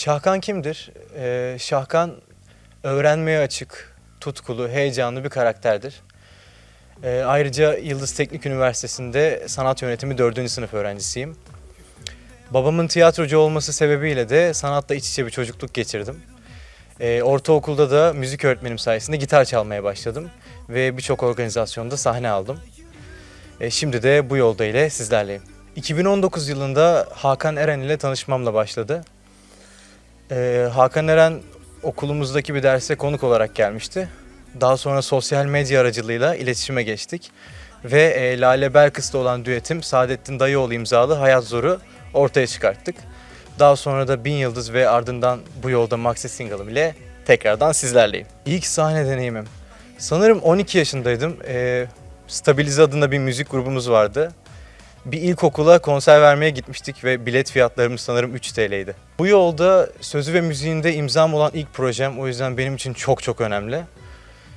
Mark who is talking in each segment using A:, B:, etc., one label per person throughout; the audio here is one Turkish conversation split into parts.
A: Şahkan kimdir? Ee, Şahkan öğrenmeye açık, tutkulu, heyecanlı bir karakterdir. Ee, ayrıca Yıldız Teknik Üniversitesi'nde sanat yönetimi 4. sınıf öğrencisiyim. Babamın tiyatrocu olması sebebiyle de sanatla iç içe bir çocukluk geçirdim. Ee, ortaokulda da müzik öğretmenim sayesinde gitar çalmaya başladım ve birçok organizasyonda sahne aldım. Ee, şimdi de bu yolda ile sizlerleyim. 2019 yılında Hakan Eren ile tanışmamla başladı. Ee, Hakan Eren okulumuzdaki bir derse konuk olarak gelmişti. Daha sonra sosyal medya aracılığıyla iletişime geçtik. Ve e, Lale Belkıs'ta olan düetim Saadettin Dayıoğlu imzalı Hayat Zor'u ortaya çıkarttık. Daha sonra da Bin Yıldız ve ardından bu yolda maxi single'ım ile tekrardan sizlerleyim. İlk sahne deneyimim. Sanırım 12 yaşındaydım. Ee, Stabilize adında bir müzik grubumuz vardı. Bir ilkokula konser vermeye gitmiştik ve bilet fiyatlarımız sanırım 3 TL'ydi. Bu yolda sözü ve müziğinde imzam olan ilk projem o yüzden benim için çok çok önemli.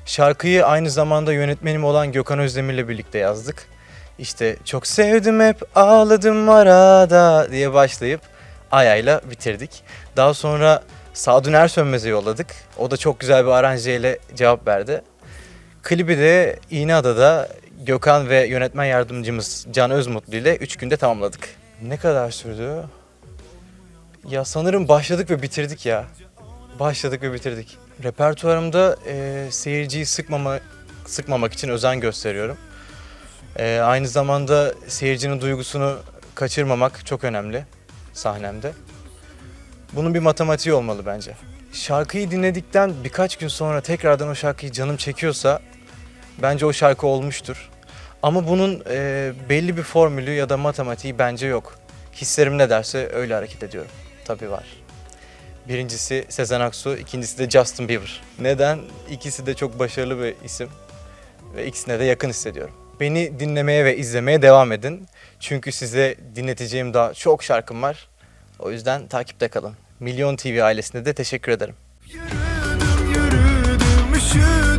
A: Şarkıyı aynı zamanda yönetmenim olan Gökhan Özdemir'le birlikte yazdık. İşte çok sevdim hep ağladım arada diye başlayıp ayayla bitirdik. Daha sonra Sadun Ersönmez'e yolladık. O da çok güzel bir aranjeyle cevap verdi. Klibi de İğneada'da Gökhan ve yönetmen yardımcımız Can Özmutlu ile 3 günde tamamladık. Ne kadar sürdü? Ya sanırım başladık ve bitirdik ya. Başladık ve bitirdik. Repertuarımda e, seyirciyi sıkmama, sıkmamak için özen gösteriyorum. E, aynı zamanda seyircinin duygusunu kaçırmamak çok önemli sahnemde. Bunun bir matematiği olmalı bence. Şarkıyı dinledikten birkaç gün sonra tekrardan o şarkıyı canım çekiyorsa Bence o şarkı olmuştur. Ama bunun e, belli bir formülü ya da matematiği bence yok. Hislerim ne derse öyle hareket ediyorum. Tabii var. Birincisi Sezen Aksu, ikincisi de Justin Bieber. Neden? İkisi de çok başarılı bir isim ve ikisine de yakın hissediyorum. Beni dinlemeye ve izlemeye devam edin. Çünkü size dinleteceğim daha çok şarkım var. O yüzden takipte kalın. Milyon TV ailesine de teşekkür ederim. Yürüdüm, yürüdüm, üşüdüm.